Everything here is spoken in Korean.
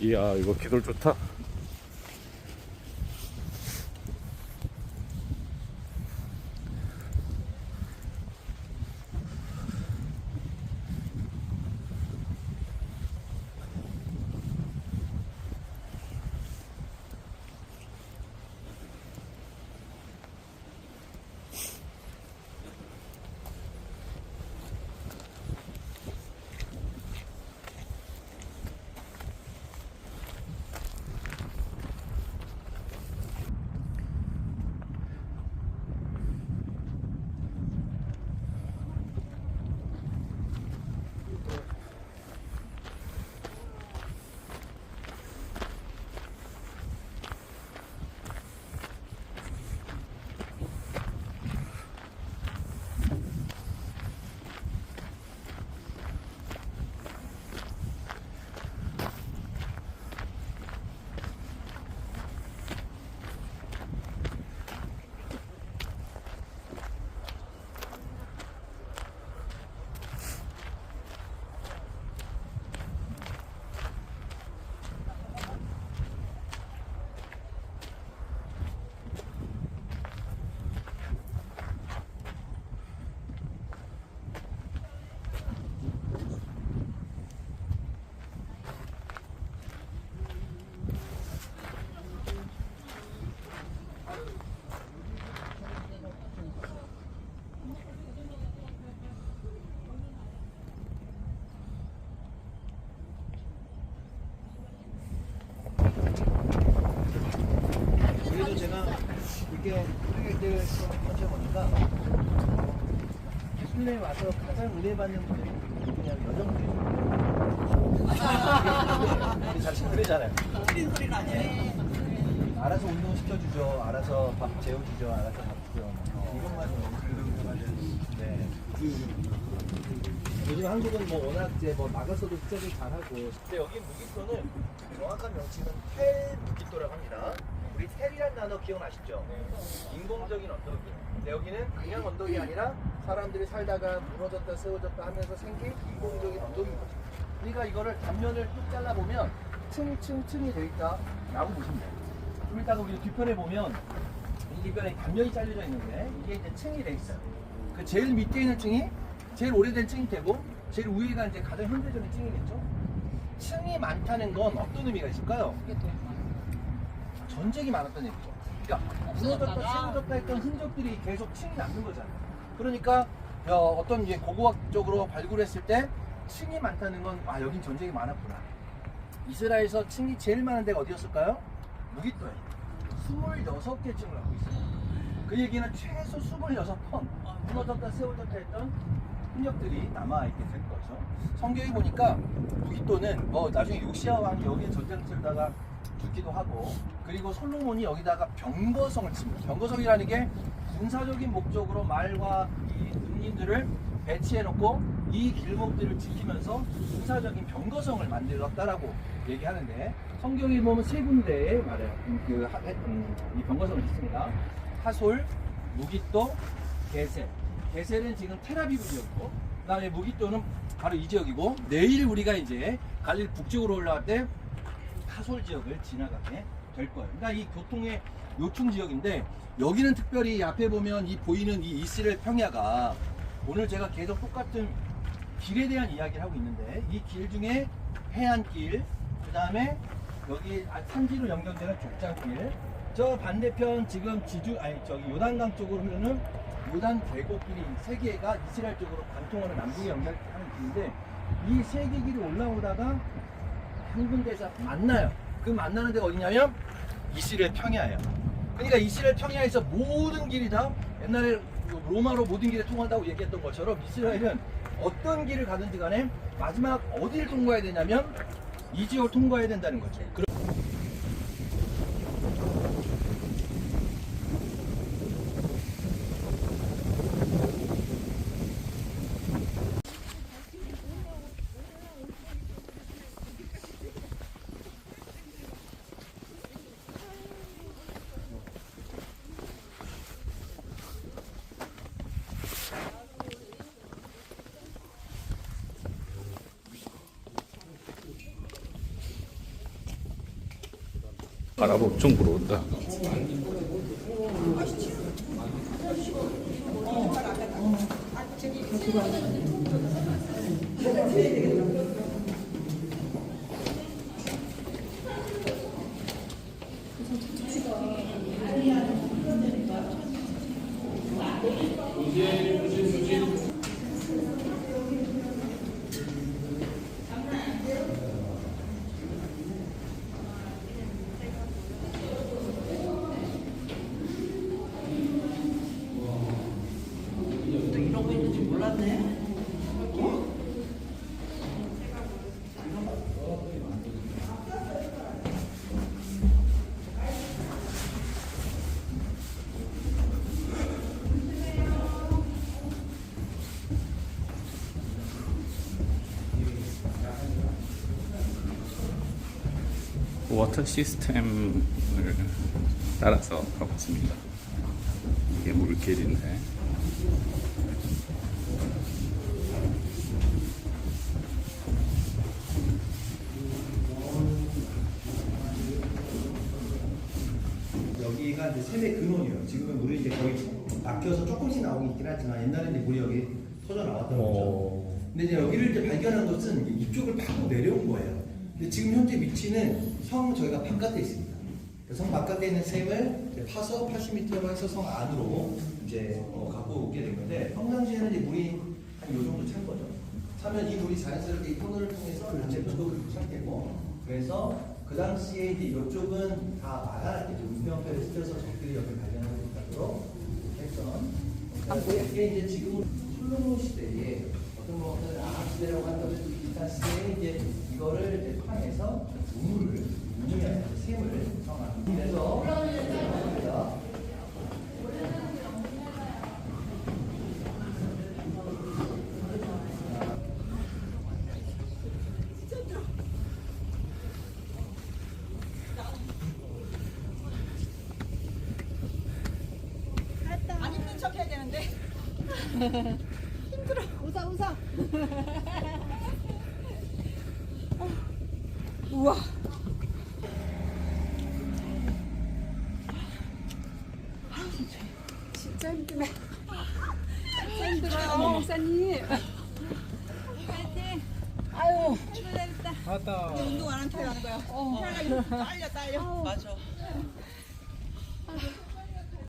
이야 아, 이거 기술 좋다. 술래에 와서 가장 은혜받는 분들이 그냥 여성분들이에요. 우리 자신 그러잖아요. 틀린 소리가 아니에요. 알아서 운동 시켜주죠. 알아서 밥 재워주죠. 알아서 밥 주죠. 이것만 네. 요즘 한국은 뭐 워낙 이제 뭐 나가서도 투자를 잘하고. 근데 여기 무기또는 정확한 명칭은 텔 무기또라고 합니다. 우리 텔이란 단어 기억나시죠? 인공적인 언덕이에요. 근데 여기는 그냥 언덕이 아니라 사람들이 살다가 무너졌다 세워졌다 하면서 생긴 인공적인 언덕인 거죠. 그러니까 이거를 단면을 뚝 잘라보면 층층층이 돼 있다라고 보시면 돼요. 좀 이따가 우리 뒤편에 보면 이 뒤편에 단면이 잘려져 있는데 이게 이제 층이 돼 있어요. 그 제일 밑에 있는 층이 제일 오래된 층이 되고 제일 위가 이제 가장 현대적인 층이겠죠. 층이 많다는 건 어떤 의미가 있을까요? 전쟁이 많았던 얘기죠. 그러니까 무너졌다 세워졌다 했던 흔적들이 계속 층이 남는 거잖아요. 그러니까 어, 어떤 이제 고고학적으로 발굴했을 때 층이 많다는 건 아 여긴 전쟁이 많았구나. 이스라엘에서 층이 제일 많은 데가 어디였을까요? 무기토예요. 26개 층을 하고 있어요. 그 얘기는 최소 26번 무너졌다 세워졌다 했던 흔적들이 남아있게 될 거죠. 성경에 보니까 무기토는 뭐 나중에 요시아 왕이 여기에 전쟁을 치다가 죽기도 하고 그리고 솔로몬이 여기다가 병거성을 칩니다. 병거성이라는 게 군사적인 목적으로 말과 이 군인들을 배치해 놓고 이 길목들을 지키면서 군사적인 병거성을 만들었다라고 얘기하는데 성경에 보면 세 군데에 말해요. 음, 그 하- 음, 이 병거성을 짓습니다. 하솔, 무기또, 게셀. 게셀은 지금 테라비브 지역이고 그다음에 무기또는 바로 이 지역이고 내일 우리가 이제 갈릴 북쪽으로 올라갈 때 하솔 지역을 지나가게 될 거예요. 그러니까 이 교통의 요충 지역인데 여기는 특별히 앞에 보면 이 보이는 이 이스라엘 평야가 오늘 제가 계속 똑같은 길에 대한 이야기를 하고 있는데 이 길 중에 해안길, 그 다음에 여기 아, 산지로 연결되는 족장길, 저 반대편 지금 지주 아니 저기 요단강 쪽으로 흐르는 요단 계곡길이 세 개가 이스라엘 쪽으로 관통하는 남북에 연결하는 길인데 이 세 개 길이 올라오다가 한 군데에서 만나요. 그 만나는 데가 어디냐면 이스라엘 평야예요. 그러니까 이스라엘 평야에서 모든 길이 다 옛날에 로마로 모든 길이 통한다고 얘기했던 것처럼 이스라엘은 어떤 길을 가든지 간에 마지막 어디를 통과해야 되냐면 이 지역을 통과해야 된다는 거죠. 바람 엄청 불어온다. 또 이런 거 있는지 몰랐네. 워터 시스템을 따라서 가봤습니다. 이게 물길인데 여기가 이제 세대 근원이에요. 지금은 물이 이제 거의 막혀서 조금씩 나오고 있긴 하지만 옛날에 이제 물이 여기 터져 나왔던 거죠. 근데 이제 여기를 이제 발견한 것은 이쪽을 파고 내려온 거예요. 근데 지금 현재 위치는 성 저희가 바깥에 있습니다. 그성 바깥에 있는 샘을 파서 80m로 해서 성 안으로 이제 어, 갖고 오게 된 건데 평상시에는 이제 물이 한 요 정도 찬 거죠. 차면 이 물이 자연스럽게 이 터널을 통해서 이제 부도를 찾겠고 그래서 그 당시에 이제 이쪽은 다 막아놨겠죠. 우병표를 스쳐서 적들이 여기 발견하고 있도록 했던 이게 이제 지금 솔로몬 시대에 뭐 어떤 아합 시대라고 한다면 비슷한 시대에 이제 이거를 이제 파내서 우물을 아니라 샘을 성한 그래서. 안 힘든 척 해야 되는데. 웃어 우와. 진짜 힘드네. 진짜 힘들어요 목사님. 아유. 운동 안한 타고 한 거야. 어. 딸려 딸려. 맞아.